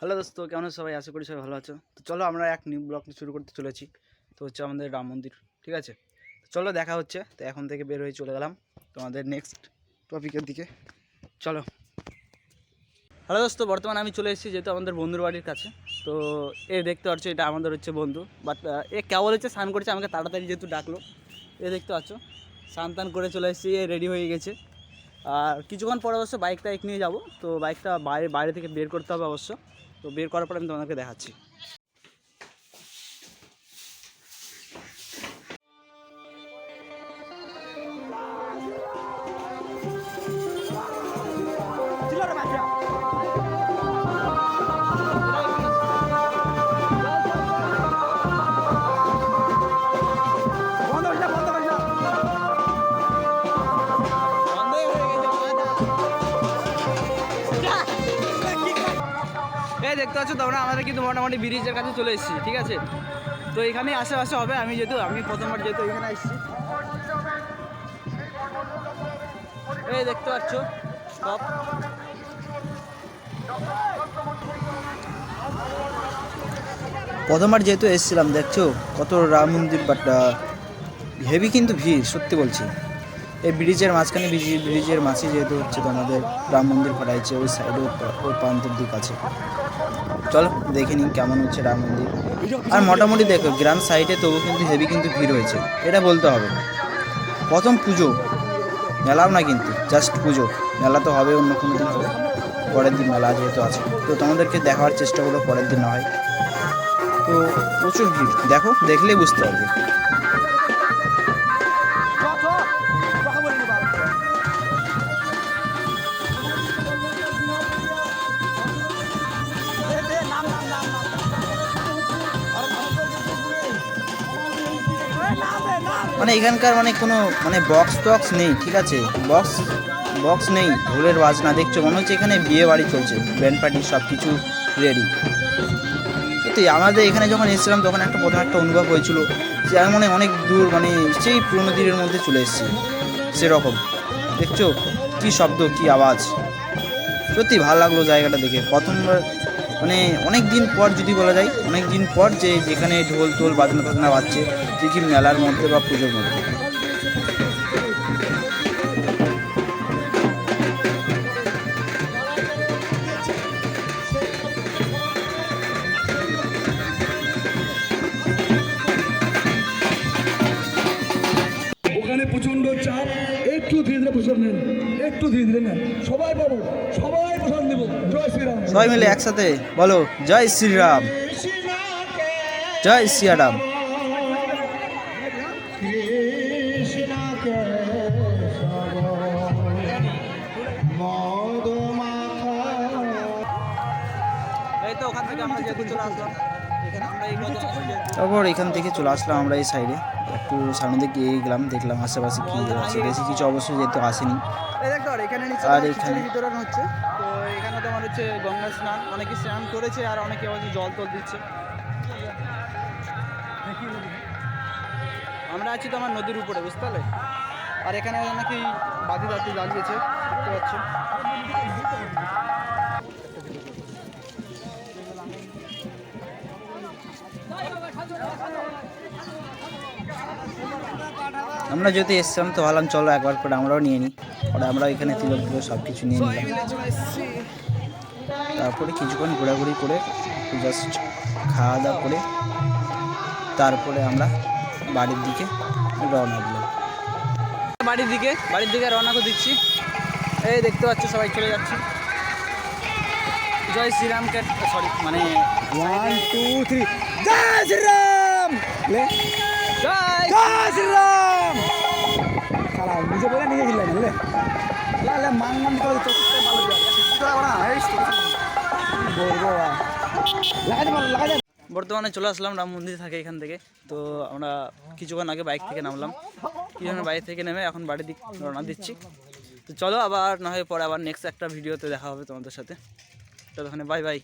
Hello দোস্ত, কেমন সবাই? আশা করি সবাই ভালো আছো। তো চলো আমরা এক নিউ ব্লগ শুরু করতে চলেছি। তো হচ্ছে আমাদের রাম মন্দির, ঠিক আছে? চলো দেখা হচ্ছে। তো এখন থেকে বের হয়ে চলে গেলাম তোমাদের নেক্সট টপিকের দিকে। চলো। হ্যালো দোস্ত, বর্তমানে আমি চলে এসেছি যেহেতু আমাদের বন্ধুর বাড়ির কাছে। তো এ দেখতে পাচ্ছ, এটা আমাদের হচ্ছে বন্ধু। বাট এ কেবল হচ্ছে, স্নান করেছে, আমাকে তাড়াতাড়ি যেহেতু ডাকলো। এ দেখতে পাচ্ছ, স্নান টান করে চলে এসেছি, এ রেডি হয়ে গেছে। আর কিছুক্ষণ পরে অবশ্য বাইক টাইক নিয়ে যাব। তো বাইকটা বাইরে বাইরে থেকে বের করতে হবে অবশ্য। তো বের করার পর আমি তোমাদেরকে দেখাচ্ছি। দেখতে পাচ্ছ, তোমরা আমাদের কিন্তু মোটামুটি ব্রিজের কাছে চলে এসেছি, ঠিক আছে? তো এখানে আশেপাশে হবে, আমি যেহেতু, আমি প্রথমবার যেহেতু এখানে এসেছি। এই দেখতে পাচ্ছ সব প্রথমবার যেহেতু এসেছিলাম, দেখছ? কত রাম মন্দির বাট হেভি কিন্তু ভিড়, সত্যি বলছি। এই ব্রিজের মাঝখানে ব্রিজ- ব্রিজের মাঝে যেহেতু হচ্ছে তোমাদের রাম মন্দির করাইছে ওই সাইডে ওই প্রান্তের দিক আছে। চলো, দেখে নিন কেমন হচ্ছে রাম মন্দির। আর মোটামুটি দেখো, গ্রাম সাইডে তবু কিন্তু হেভি কিন্তু ভিড় হয়েছে। এটা বলতে হবে। প্রথম পুজো। মেলাও না কিন্তু জাস্ট পুজো। মেলা তো হবে, অন্য কোনো দিন হবে। পরের দিন মেলা যেহেতু আছে। তো তোমাদেরকে দেখার চেষ্টা করো পরের দিন না হয়। তো প্রচুর ভিড়। দেখো, দেখলেই বুঝতে পারবে। মানে এখানকার মানে কোনো মানে বক্স টক্স নেই, ঠিক আছে? বক্স বক্স নেই, ঢোলের বাজনা দেখছ? মনে হচ্ছে এখানে বিয়ে বাড়ি চলছে ব্যান্ড পার্টি সব কিছু রেডি সত্যি, আমাদের এখানে যখন এসেছিলাম, তখন একটা প্রথম একটা অনুভব হয়েছিল যে আমি মনে অনেক দূর মানে সেই পুরোনো দিনের মধ্যে চলে এসেছি, সেরকম। দেখছ? কি শব্দ, কি আওয়াজ? সত্যি ভালো লাগল জায়গাটা দেখে। প্রথমবার মানে অনেক দিন পর যদি বলা যায়, অনেক দিন পর যে যেখানে ঢোল টোল, বাজনা টাজনা বাজছে ঠিকই মেলার মধ্যে বা পুজোর মধ্যে। একটু ধীরে ধীরে প্রসাদ নেন, একটু ধীরে ধীরে নেন। সবাই পাবো, সবাই প্রসাদ নেব জয় শ্রীরাম সবাই মিলে একসাথে বলো জয় শ্রীরাম। জয় সিয়ারাম এই তো ওখান থেকে আমরা যেহেতু চলে আসলাম তারপর এখান থেকে চলে আসলাম আমরা এই সাইডে একটু সামনে দিকে এগিয়ে গেলাম দেখলাম আশেপাশে কি আছে। বেশি কিছু অবশ্যই যেহেতু আসেনি। আর এখানে আর এখানে- বিতরণ হচ্ছে। তো এখানে তোমার হচ্ছে গঙ্গা স্নান অনেকে স্নান করেছে আর অনেকে হচ্ছে জল টল দিচ্ছে। আমরা আছি তোমার নদীর উপরে বুঝতে পারলে? আর এখানে নাকি বাদি দাদি জ্বালিয়েছে দেখতে পাচ্ছ। আমরা যদি এসছিলাম তো ভাবলাম চলো একবার করে আমরাও নিয়ে নিই। পরে আমরা এখানে তিলক দিল সব কিছু নিয়ে নিলাম। তারপরে কিছুক্ষণ ঘোরাঘুরি করে জাস্ট খাওয়া দাওয়া করে তারপরে আমরা বাড়ির দিকে রওনা দিলাম। বাড়ির দিকে বাড়ির দিকে রওনা করে দিচ্ছি। এই দেখতে পাচ্ছ সবাই চলে যাচ্ছে। জয় শ্রীরামকে সরি মানে ওয়ান টু থ্রি জয় শ্রীরাম! লে। জয়! জয় শ্রীরাম খালা নিজে বলে নিজে দিলেন লে লা লা মান মান করে তো ভালো যায় না এই বলব লাগাতে পারো লাগাতে বর্তমানে চলে আসলাম রাম মন্দির থাকে এখান থেকে। তো আমরা কিছুক্ষণ আগে বাইক থেকে নামলাম। কিছুক্ষণ বাইক থেকে নেমে এখন বাড়ির দিক রওনা দিচ্ছি। তো চলো আবার না হয় পরে আবার নেক্সট একটা ভিডিওতে দেখা হবে তোমাদের সাথে। ততক্ষণে বাই বাই